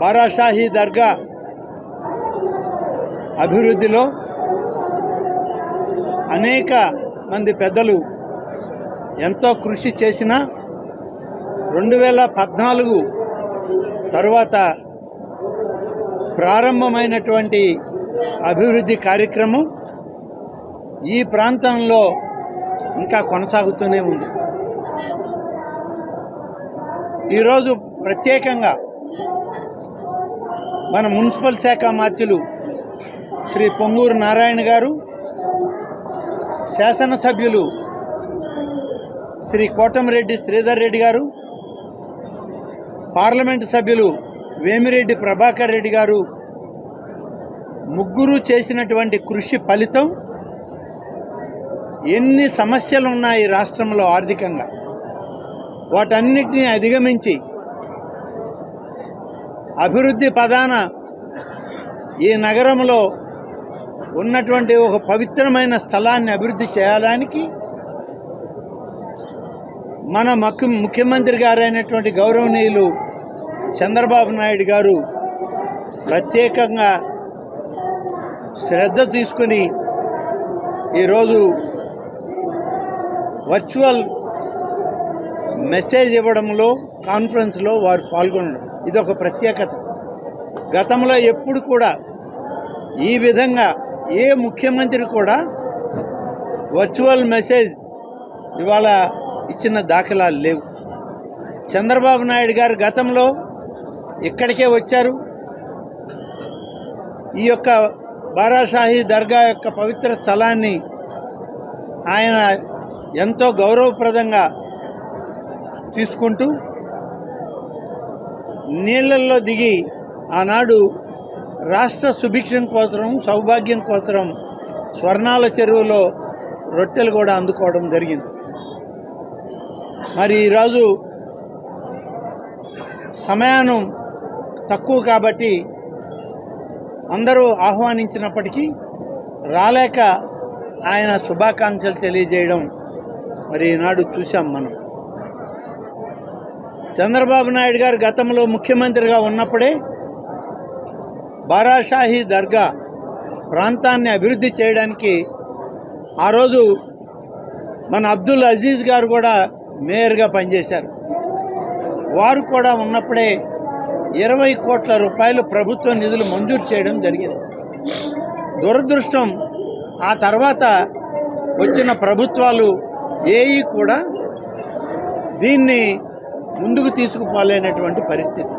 బారాషాహి దర్గా అభివృద్ధిలో అనేక మంది పెద్దలు ఎంతో కృషి చేసిన రెండు వేల పద్నాలుగు తరువాత ప్రారంభమైనటువంటి అభివృద్ధి కార్యక్రమం ఈ ప్రాంతంలో ఇంకా కొనసాగుతూనే ఉంది. ఈరోజు ప్రత్యేకంగా మన మున్సిపల్ శాఖ మాత్యులు శ్రీ పొంగూరు నారాయణ గారు శాసనసభ్యులు శ్రీ కోటమిరెడ్డి శ్రీధర్ రెడ్డి గారు పార్లమెంటు సభ్యులు వేమిరెడ్డి ప్రభాకర్ రెడ్డి గారు ముగ్గురు చేసినటువంటి కృషి ఫలితం ఎన్ని సమస్యలు ఉన్నాయి రాష్ట్రంలో ఆర్థికంగా? వాటన్నిటిని అధిగమించి అభివృద్ధి పదాన ఈ నగరంలో ఉన్నటువంటి ఒక పవిత్రమైన స్థలాన్ని అభివృద్ధి చేయడానికి మన ముఖ్య ముఖ్యమంత్రి గారైనటువంటి గౌరవనీయులు చంద్రబాబు నాయుడు గారు ప్రత్యేకంగా శ్రద్ధ తీసుకుని ఈరోజు వర్చువల్ మెసేజ్ ఇవ్వడంలో కాన్ఫరెన్స్లో వారు పాల్గొనడం. ఇది ఒక ప్రత్యేకత. గతంలో ఎప్పుడు కూడా ఈ విధంగా ఏ ముఖ్యమంత్రి కూడా వర్చువల్ మెసేజ్ ఇవాళ ఇచ్చిన దాఖలాలు లేవు. చంద్రబాబు నాయుడు గారు గతంలో ఇక్కడికే వచ్చారు. ఈ యొక్క బారాషాహి దర్గా యొక్క పవిత్ర స్థలాన్ని ఆయన ఎంతో గౌరవప్రదంగా తీసుకుంటూ నీళ్ళల్లో దిగి ఆనాడు రాష్ట్ర సుభిక్షం కోసం సౌభాగ్యం కోసం స్వర్ణాల చెరువులో రొట్టెలు కూడా అందుకోవడం జరిగింది. మరి ఈరోజు సమయానం తక్కువ కాబట్టి అందరూ ఆహ్వానించినప్పటికీ రాలేక ఆయన శుభాకాంక్షలు తెలియజేయడం మరి ఈనాడు చూసాం మనం. చంద్రబాబు నాయుడు గారు గతంలో ముఖ్యమంత్రిగా ఉన్నప్పుడే బారాషాహి దర్గా ప్రాంతాన్ని అభివృద్ధి చేయడానికి ఆ రోజు మన అబ్దుల్ అజీజ్ గారు కూడా మేయర్గా పనిచేశారు. వారు కూడా ఉన్నప్పుడే ఇరవై కోట్ల రూపాయలు ప్రభుత్వ నిధులు మంజూరు చేయడం జరిగింది. దురదృష్టం ఆ తర్వాత వచ్చిన ప్రభుత్వాలు ఏవి కూడా దీన్ని ముందుకు తీసుకుపోలేనటువంటి పరిస్థితి.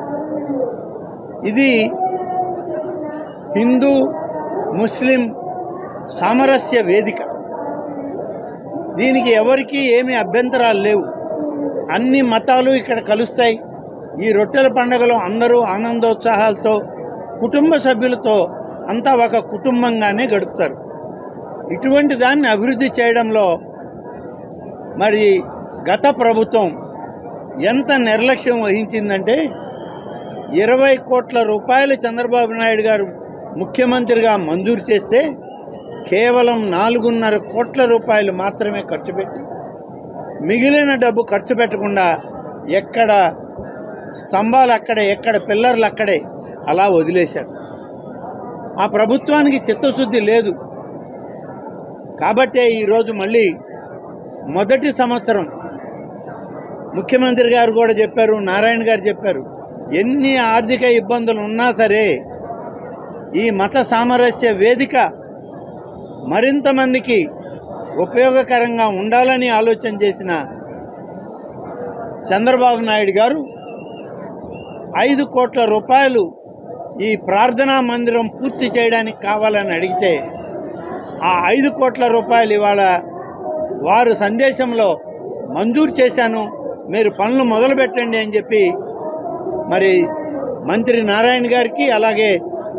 ఇది హిందూ ముస్లిం సామరస్య వేదిక. దీనికి ఎవరికీ ఏమి అభ్యంతరాలు లేవు. అన్ని మతాలు ఇక్కడ కలుస్తాయి. ఈ రొట్టెల పండుగలో అందరూ ఆనందోత్సాహాలతో కుటుంబ సభ్యులతో అంతా ఒక కుటుంబంగానే గడుపుతారు. ఇటువంటి దాన్ని అభివృద్ధి చేయడంలో మరి గత ప్రభుత్వం ఎంత నిర్లక్ష్యం వహించిందంటే ఇరవై కోట్ల రూపాయలు చంద్రబాబు నాయుడు గారు ముఖ్యమంత్రిగా మంజూరు చేస్తే కేవలం నాలుగున్నర కోట్ల రూపాయలు మాత్రమే ఖర్చు పెట్టి మిగిలిన డబ్బు ఖర్చు పెట్టకుండా ఎక్కడ స్తంభాలు అక్కడే ఎక్కడ పిల్లర్లు అక్కడే అలా వదిలేశారు. ఆ ప్రభుత్వానికి చిత్తశుద్ధి లేదు. కాబట్టే ఈరోజు మళ్ళీ మొదటి సంవత్సరం ముఖ్యమంత్రి గారు కూడా చెప్పారు నారాయణ గారు చెప్పారు ఎన్ని ఆర్థిక ఇబ్బందులు ఉన్నా సరే ఈ మత సామరస్య వేదిక మరింత మందికి ఉపయోగకరంగా ఉండాలని ఆలోచన చేసిన చంద్రబాబు నాయుడు గారు ఐదు కోట్ల రూపాయలు ఈ ప్రార్థనా మందిరం పూర్తి చేయడానికి కావాలని అడిగితే ఆ ఐదు కోట్ల రూపాయలు ఇవాళ వారు సందేశంలో మంజూరు చేశాను. మీరు పనులు మొదలు పెట్టండి అని చెప్పి మరి మంత్రి నారాయణ గారికి అలాగే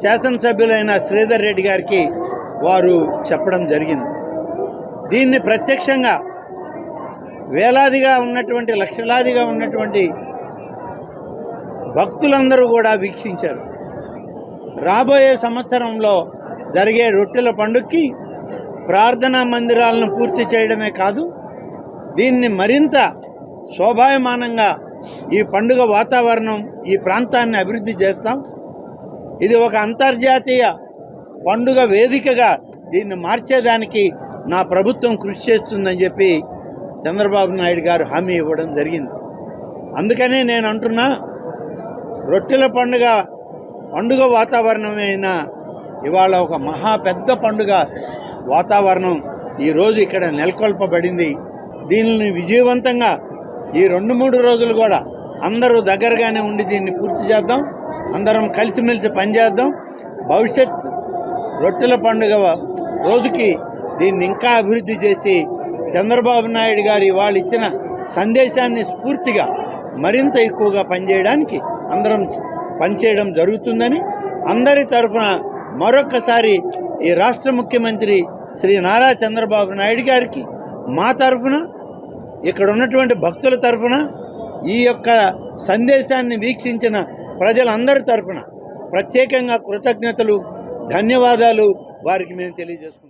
శాసనసభ్యులైన శ్రీధర్ రెడ్డి గారికి వారు చెప్పడం జరిగింది. దీన్ని ప్రత్యక్షంగా వేలాదిగా ఉన్నటువంటి లక్షలాదిగా ఉన్నటువంటి భక్తులందరూ కూడా వీక్షించారు. రాబోయే సంవత్సరంలో జరిగే రొట్టెల పండుగకి ప్రార్థనా మందిరాలను పూర్తి చేయడమే కాదు దీన్ని మరింత శోభాయమానంగా ఈ పండుగ వాతావరణం ఈ ప్రాంతాన్ని అభివృద్ధి చేస్తాం. ఇది ఒక అంతర్జాతీయ పండుగ వేదికగా దీన్ని మార్చేదానికి నా ప్రభుత్వం కృషి చేస్తుందని చెప్పి చంద్రబాబు నాయుడు గారు హామీ ఇవ్వడం జరిగింది. అందుకనే నేను అంటున్నా రొట్టెల పండుగ పండుగ వాతావరణమైన ఇవాళ ఒక మహా పెద్ద పండుగ వాతావరణం ఈరోజు ఇక్కడ నెలకొల్పబడింది. దీనిని విజయవంతంగా ఈ రెండు మూడు రోజులు కూడా అందరూ దగ్గరగానే ఉండి దీన్ని పూర్తి చేద్దాం. అందరం కలిసిమెలిసి పనిచేద్దాం భవిష్యత్ రొట్టెల పండుగ రోజుకి దీన్ని ఇంకా అభివృద్ధి చేసి చంద్రబాబు నాయుడు గారు వాళ్ళు ఇచ్చిన సందేశాన్ని స్ఫూర్తిగా మరింత ఎక్కువగా పనిచేయడానికి అందరం పనిచేయడం జరుగుతుందని అందరి తరఫున మరొక్కసారి ఈ రాష్ట్ర ముఖ్యమంత్రి శ్రీ నారా చంద్రబాబు నాయుడు గారికి మా తరఫున ఇక్కడ ఉన్నటువంటి భక్తుల తరఫున ఈ యొక్క సందేశాన్ని వీక్షించిన ప్రజలందరి తరఫున ప్రత్యేకంగా కృతజ్ఞతలు ధన్యవాదాలు. వారికి మేము తెలియజేసుకుంటాం